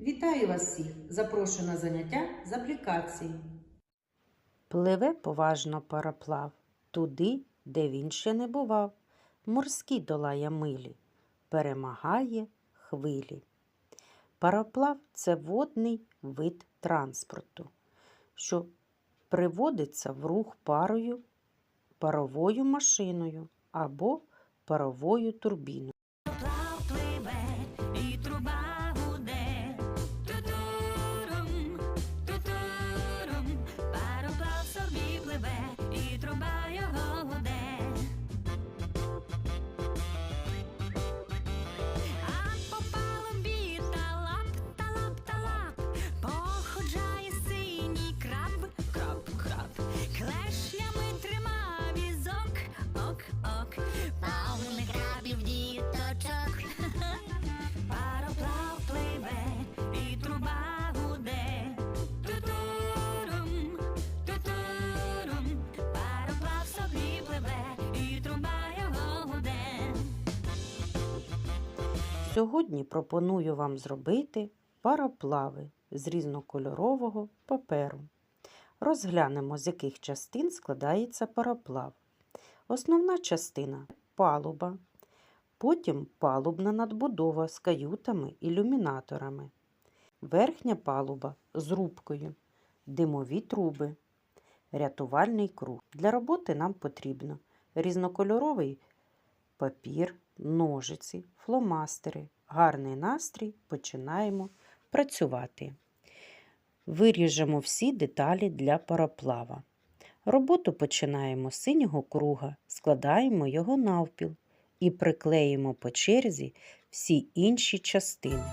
Вітаю вас всіх! Запрошую на заняття з аплікації. Пливе поважно пароплав туди, де він ще не бував. Морські долає милі, перемагає хвилі. Пароплав це водний вид транспорту, що приводиться в рух парою, паровою машиною або паровою турбіною. Сьогодні пропоную вам зробити пароплави з різнокольорового паперу. Розглянемо, з яких частин складається пароплав. Основна частина палуба, потім палубна надбудова з каютами ілюмінаторами, верхня палуба з рубкою, димові труби, рятувальний круг. Для роботи нам потрібно різнокольоровий папір, ножиці, фломастери, гарний настрій, починаємо працювати. Виріжемо всі деталі для пароплава. Роботу починаємо з синього круга, складаємо його навпіл і приклеїмо по черзі всі інші частини.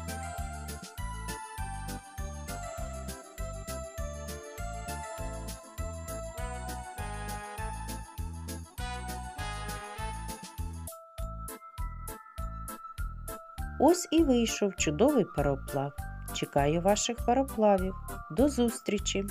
Ось і вийшов чудовий пароплав. Чекаю ваших пароплавів. До зустрічі!